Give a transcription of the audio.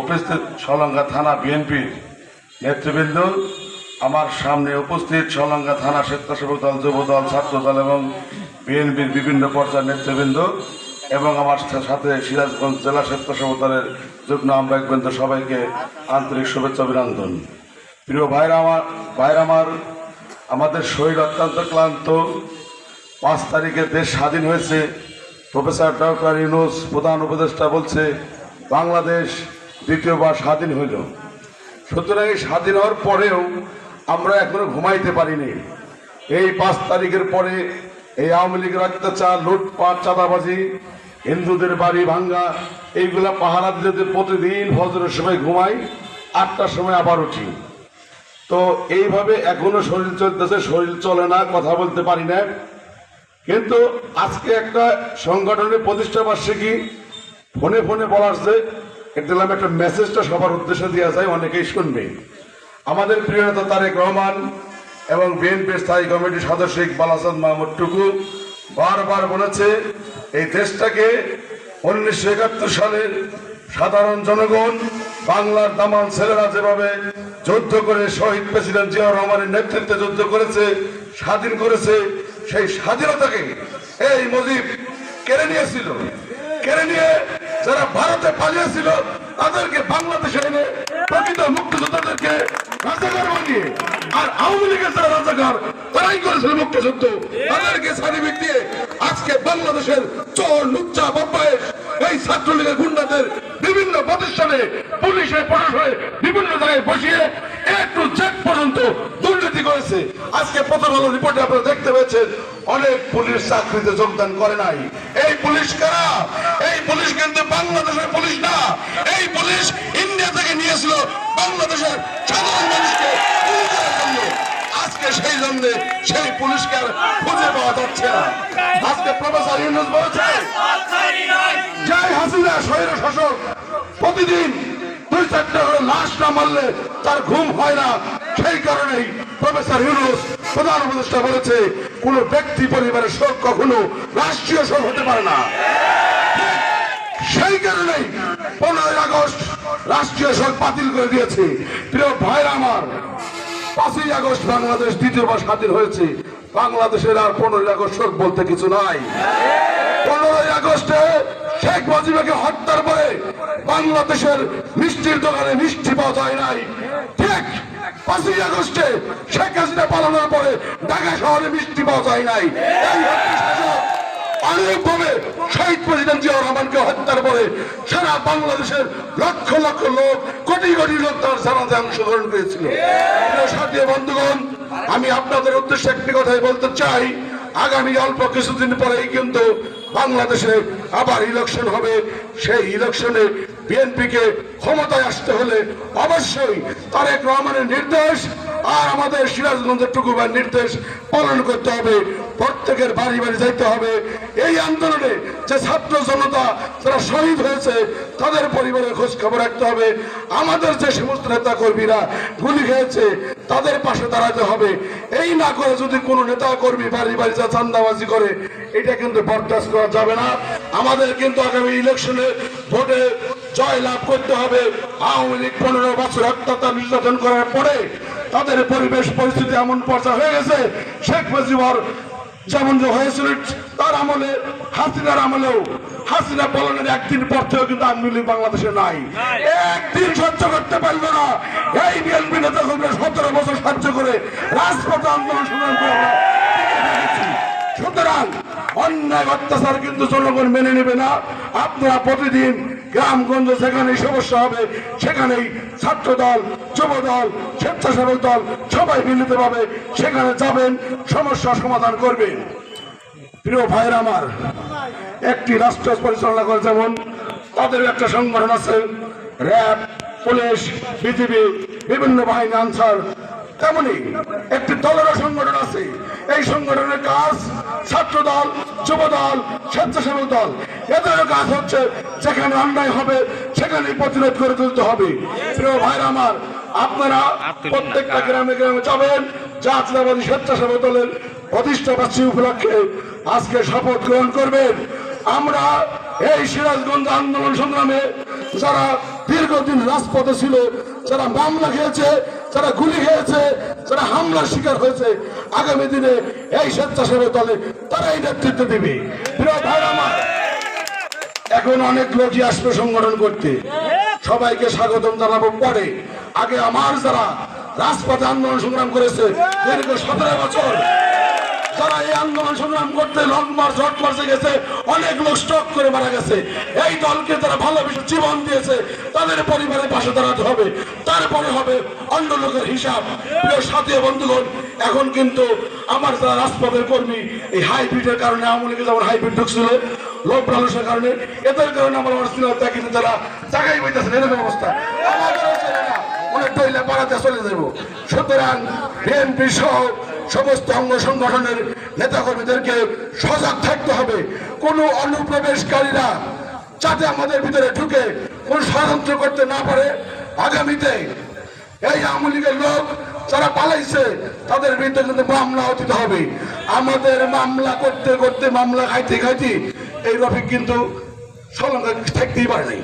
উপস্থিত সলঙ্গা থানা বিএনপির নেতৃবৃন্দ। আমার সামনে উপস্থিত সলঙ্গা থানা স্বেচ্ছাসেবক দল, যুব দল, ছাত্র দল এবং বিএনপির বিভিন্ন পর্যায়ের নেতৃবৃন্দ এবং আমার সাথে সিরাজগঞ্জ জেলা স্বেচ্ছাসেবক দলের যুগ্ম আহ্বায়কবৃন্দ সবাইকে আন্তরিক শুভেচ্ছা, অভিনন্দন। প্রিয় ভাইরা আমার ভাইরা আমার, আমাদের শরীর অত্যন্ত ক্লান্ত। পাঁচ তারিখে দেশ স্বাধীন হয়েছে। প্রফেসর ডক্টর ইউনুস প্রধান উপদেষ্টা বলছে বাংলাদেশ দ্বিতীয়বার স্বাধীন হইল। সুতরাং স্বাধীন হওয়ার পরেও আমরা এখনও ঘুমাইতে পারিনি। এই পাঁচ তারিখের পরে এই আওয়ামী লীগের অত্যাচার, লুটপাট, চাঁদাবাজি, হিন্দুদের বাড়ি ভাঙ্গা, এইগুলা পাহারা দিতে প্রতিদিন ফজরের সময় ঘুমাই, আটটার সময় আবার উঠি। তো এইভাবে এখনও শরীর চলতেছে, শরীর চলে না, কথা বলতে পারি না। কিন্তু আজকে একটা সংগঠনের প্রতিষ্ঠা বার্ষিকী ফোনে ফোনে বলা আসছে এটা দিলাম একটা মেসেজটা সবার উদ্দেশ্যে দেওয়া যায়, অনেকেই শুনবে। আমাদের প্রিয় নেতা তারেক রহমান এবং বিএনপির স্থায়ী কমিটির সদস্য ইকবাল হাসান মাহমুদ টুকু বারবার বলেছে, এই দেশটাকে উনিশশো একাত্তর সালের সাধারণ জনগণ, বাংলার দামাল ছেলেরা যেভাবে যুদ্ধ করে শহীদ প্রেসিডেন্ট জিয়াউর রহমানের নেতৃত্বে যুদ্ধ করেছে, স্বাধীন করেছে, সেই স্বাধীনতাকে এই মুজিব কেড়ে নিয়েছিল, কেড়ে নিয়ে যারা ভারতে পালিয়েছিল, তাদেরকে বাংলাদেশে এনে প্রকৃত মুক্তিযোদ্ধাদেরকে রাজাকার বানিয়ে আর আওয়ামী লীগের যারা রাজাকার, তারাই করেছিল মুক্তিযুদ্ধ। তাদেরকে সার্টিফিকেট দিয়ে আজকে বাংলাদেশের চোর, লুচ্চা বাপ্পায়ের এই ছাত্রলীগের গুন্ডাদের বিভিন্ন প্রতিষ্ঠানে, পুলিশে, প্রশাসনে বিভিন্ন জায়গায় বসিয়ে এ টু জেড পর্যন্ত দুর্নীতি করেছে। আজকে প্রথম আলো রিপোর্টে আপনারা দেখতে পেয়েছেন, অনেক পুলিশ চাকরিতে যোগদান করে নাই। এই পুলিশ কারা? বাংলাদেশের পুলিশ না, এই পুলিশ ইন্ডিয়া থেকে নিয়েছিল বাংলাদেশের সাধারণ মানুষকে সেই সেই পুলিশকে খুঁজে পাওয়া যাচ্ছে না। আজকে প্রফেসর ইউনুস জয় হাসিনা শাসক, প্রতিদিন দুই চারটা করে লাশ না মারলে তার ঘুম হয় না। সেই কারণেই প্রফেসর ইউনুস প্রধান উপদেষ্টা বলেছে, কোন ব্যক্তি পরিবারের শোক কখনো রাষ্ট্রীয় শোক হতে পারে না। সেই কারণেই পনেরোই আগস্ট রাষ্ট্রীয় শোক বাতিল করে দিয়েছে। প্রিয় ভাইরা আমার, পাঁচই আগস্ট বাংলাদেশ দ্বিতীয়বার স্বাধীন হয়েছে। বাংলাদেশের আর পনেরোই আগস্ট শোক বলতে কিছু নাই। পনেরোই আগস্টে শেখ মুজিবকে হত্যার পরে বাংলাদেশের মিষ্টির দোকানে মিষ্টি পাওয়া যায় নাই। ঠিক পাঁচই আগস্টে শেখ হাসিনা পালানোর পরে ঢাকা শহরে মিষ্টি পাওয়া যায় নাই। অনেকভাবে শহীদ প্রেসিডেন্ট জিয়া রহমানকে হত্যার পরে সারা বাংলাদেশের লক্ষ লক্ষ লোক, কোটি কোটি লোক তার জানাতে অংশগ্রহণ করেছিল। বন্ধুগণ, আমি আপনাদের উদ্দেশ্যে একটি কথাই বলতে চাই। আগামী অল্প কিছুদিন পরেই কিন্তু বাংলাদেশে আবার ইলেকশন হবে। সেই ইলেকশনে বিএনপিকে ক্ষমতায় আসতে হলে অবশ্যই তারেক রহমানের নির্দেশ আর আমাদের সিরাজগঞ্জের টুকুবার নির্দেশ পালন করতে হবে। প্রত্যেকের বাড়ি বাড়ি যাইতে হবে। এই আন্দোলনে যে ছাত্র জনতা যারা শহীদ হয়েছে, তাদের পরিবারের খোঁজ খবর রাখতে হবে। আমাদের যে সমস্ত নেতা কর্মীরা গুলি খেয়েছে, তাদের পাশে দাঁড়াতে হবে। এই না করে যদি কোনো নেতা কর্মী বাড়ি বাড়ি যা চান্দাবাজি করে, এটা কিন্তু বরদাস্ত করা যাবে না। আমাদের কিন্তু আগামী ইলেকশনে ভোটে জয় লাভ করতে হবে। আওয়ামী লীগ পনেরো বছর অত্যাচার নির্যাতন করার পরে তাদের পরিবেশ পরিস্থিতি এমন পর্যায়ে হয়ে গেছে, শেখ মুজিবর যেমন যে হয়েছিল, তার আমলে, হাসিনার আমলেও, হাসিনা পলানের একদিন পর থেকেও কিন্তু আওয়ামী লীগ বাংলাদেশে নাই। একদিন সহ্য করতে পারল না। এই বিএনপি নেতা কর্মীরা সতেরো বছর সহ্য করে রাজপথে আন্দোলন সংগ্রাম করে। সুতরাং অন্যায় অত্যাচার কিন্তু জনগণ মেনে নেবে না। আপনারা প্রতিদিন গ্রামগঞ্জ যেখানে সমস্যা হবে, সেখানেই ছাত্র দল যুব দল স্বেচ্ছাসেবক দল সবাই মিলিত ভাবে সেখানে যাবেন, সমস্যা সমাধান করবেন। প্রিয় ভাইয়ের আমার, একটি রাষ্ট্র পরিচালনা করে যেমন তাদের একটা সংগঠন আছে, র্যাব, পুলিশ, বিজিবি, বিভিন্ন বাহিনী, আনসার তেমনি একটি দলেরও সংগঠন আছে। এই সংগঠনের কাজ ছাত্র দল যুব দল স্বেচ্ছাসেবক দল এদের কাজ হচ্ছে যেখানে অন্যায় হবে সেখানে প্রতিরোধ করে তুলতে হবে। প্রিয় ভাইরা আমার আপনারা প্রত্যেকটা গ্রামে গ্রামে যাবেন জাতীয়বাদী স্বেচ্ছাসেবক দলের প্রতিষ্ঠা বার্ষিকী উপলক্ষে আজকে শপথ গ্রহণ করবেন। আমরা এই সিরাজগঞ্জ আন্দোলন সংগ্রামে যারা দীর্ঘদিন রাজপথে ছিল যারা মামলা খেয়েছে যারা গুলি খেয়েছে, যারা হামলার শিকার হয়েছে, আগামী দিনে এই স্বেচ্ছাসেবক দলে তারা এই নেতৃত্ব দিবে। এখন অনেক লোকই আসবে সংগঠন করতে। সবাইকে স্বাগতম জানাব পরে। আগে আমার যারা রাজপথে আন্দোলন সংগ্রাম করেছে, দীর্ঘ সতেরো বছর যারা এই আন্দোলন সংগ্রাম করতে লং মার্চ হট মার্চে গেছে, অনেক লোক স্টক করে মারা গেছে। এই দলকে যারা ভালোবেসে জীবন দিয়েছে, তাদের পরিবারের পাশে দাঁড়াতে হবে। তারপরে হবে অন্য লোকের হিসাব। প্রিয় সাথী বন্ধুগণ, এখন কিন্তু আমার যারা রাজপথের কর্মী, এই হাইব্রিডের কারণে আওয়ামী লীগে যেমন হাইব্রিড ঢুকছিল লোক লালসের কারণে, এদের কারণে আমার অস্থিরতা কিন্তু যারা জায়গায় বইতেছেন, এরকম অবস্থা। অনেক দইলে পাড়াতে চলে যাব সুতরাং বিএনপি সহ সমস্ত অঙ্গ সংগঠনের নেতাকর্মীদেরকে সজাগ থাকতে হবে। কোনো অনুপ্রবেশকারীরা যাতে আমাদের ভিতরে ঢুকে কোন ষড়যন্ত্র করতে না পারে, আগামীতে এই আওয়ামী লীগের লোক যারা পালাইছে, তাদের বিরুদ্ধে কিন্তু মামলা অতীত হবে। আমাদের মামলা করতে করতে মামলা খাইতে খাইতে এই রফিক কিন্তু সলঙ্কা থাকতেই পারে